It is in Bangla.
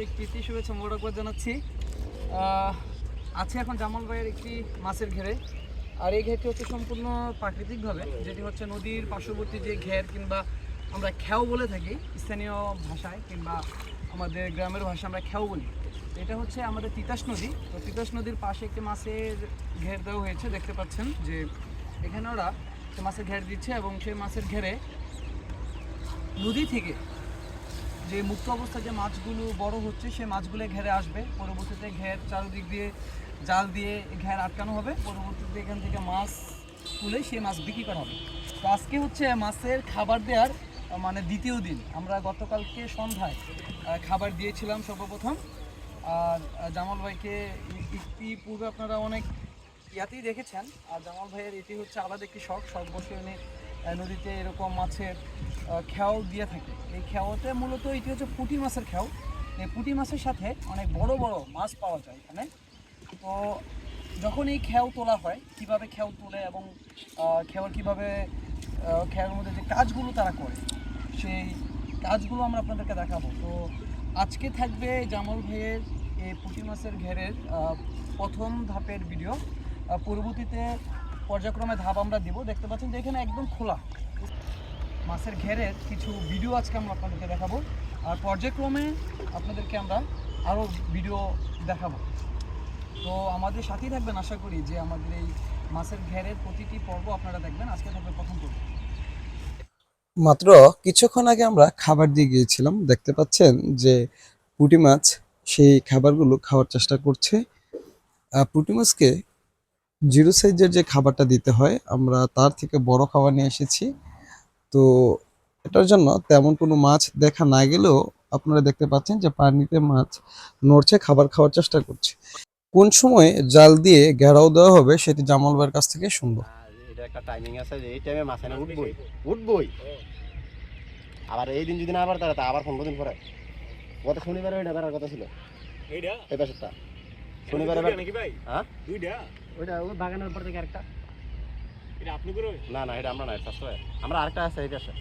আন্তরিক প্রীতি, শুভেচ্ছা মোবারকবাদ জানাচ্ছি। আছি এখন জামাল ভাইয়ের একটি মাছের ঘেরে। আর এই ঘেরটি হচ্ছে সম্পূর্ণ প্রাকৃতিকভাবে। যেটি হচ্ছে নদীর পার্শ্ববর্তী যে ঘের কিংবা আমরা খ্যাও বলে থাকি, স্থানীয় ভাষায় কিংবা আমাদের গ্রামের ভাষায় আমরা খ্যাও বলি। এটা হচ্ছে আমাদের তিতাস নদী। তো তিতাস নদীর পাশে একটি মাছের ঘের দেওয়া হয়েছে, দেখতে পাচ্ছেন যে এখানে ওরা মাছের ঘের দিচ্ছে এবং সেই মাছের ঘেরে নদী থেকে যে মুক্ত অবস্থায় যে মাছগুলো বড় হচ্ছে সেই মাছগুলো ঘেরে আসবে। পরবর্তীতে ঘের চারিদিক দিয়ে জাল দিয়ে ঘের আটকানো হবে। পরবর্তীতে এখান থেকে মাছ তুলে সেই মাছ বিক্রি করা হবে। তো আজকে হচ্ছে মাছের খাবার দেওয়ার মানে দ্বিতীয় দিন। আমরা গতকালকে সন্ধ্যায় খাবার দিয়েছিলাম সর্বপ্রথম। আর জামাল ভাইকে ইতিপূর্বে আপনারা অনেক ইয়াতেই দেখেছেন। আর জামাল ভাইয়ের এটি হচ্ছে আলাদা একটি শখ শখ বসে উনি নদীতে এরকম মাছের খেয়াও দিয়ে থাকে। এই খেয়াওতে মূলত এটি হচ্ছে পুঁটি মাছের খেয়াও এই পুঁটি মাছের সাথে অনেক বড় বড় মাছ পাওয়া যায় এখানে। তো যখন এই খেয়াও তোলা হয়, কীভাবে খেয়াও তোলে এবং খেয়ার কীভাবে খেয়ার মধ্যে যে কাজগুলো তারা করে, সেই কাজগুলো আমরা আপনাদেরকে দেখাবো। তো আজকে থাকবে জামাল ভাইয়ের এই পুঁটি মাছের ঘেরের প্রথম ধাপের ভিডিও। পরবর্তীতে পর্যায়ক্রমে ধাপ আমরা দিব। দেখতে পাচ্ছেন যে এখানে একদম খোলা। মাছের ঘেরের কিছু ভিডিও আজকে আমরা আপনাদেরকে দেখাবো। আর পর্যায়ক্রমে আপনাদেরকে আমরা আরও ভিডিও দেখাবো। তো আমাদের সাথেই থাকবেন, আশা করি, যে আমাদের এই মাছের ঘেরের প্রতিটি পর্ব আপনারা দেখবেন। আজকে থাকবে প্রথম পর্ব। মাত্র কিছুক্ষণ আগে আমরা খাবার দিয়ে গিয়েছিলাম। দেখতে পাচ্ছেন যে পুঁটি মাছ সেই খাবারগুলো খাওয়ার চেষ্টা করছে। পুঁটি মাছকে জিরো সাইজের যে খাবারটা দিতে হয় আমরা তার থেকে বড় খাবার নিয়ে এসেছি। তো এটার জন্য তেমন কোনো মাছ দেখা না গেলেও আপনারা দেখতে পাচ্ছেন যে পানিতে মাছ নড়ছে খাবার খাওয়ার চেষ্টা করছে। কোন সময় জাল দিয়ে ঘেরাও দেওয়া হবে সেটি জামাল ভাইয়ের কাছ থেকে শুনব। এটা একটা টাইমিং আছে যে এই টাইমে মাছ এনে উঠবই উঠবই। আবার এই দিন যদি না আবার তাহলে তা আবার পনেরো দিন পরে। গত শনিবারে ওইটা বেড়ার কথা ছিল। এইটা? এই পাশেরটা। শনিবারে হ্যাঁ? দুইটা? ওইটা ওই বাগানের উপর থেকে আরেকটা। এটা আপনি করে না না এটা আমরা না এটা আমরা আরেকটা আছে এই পাশে।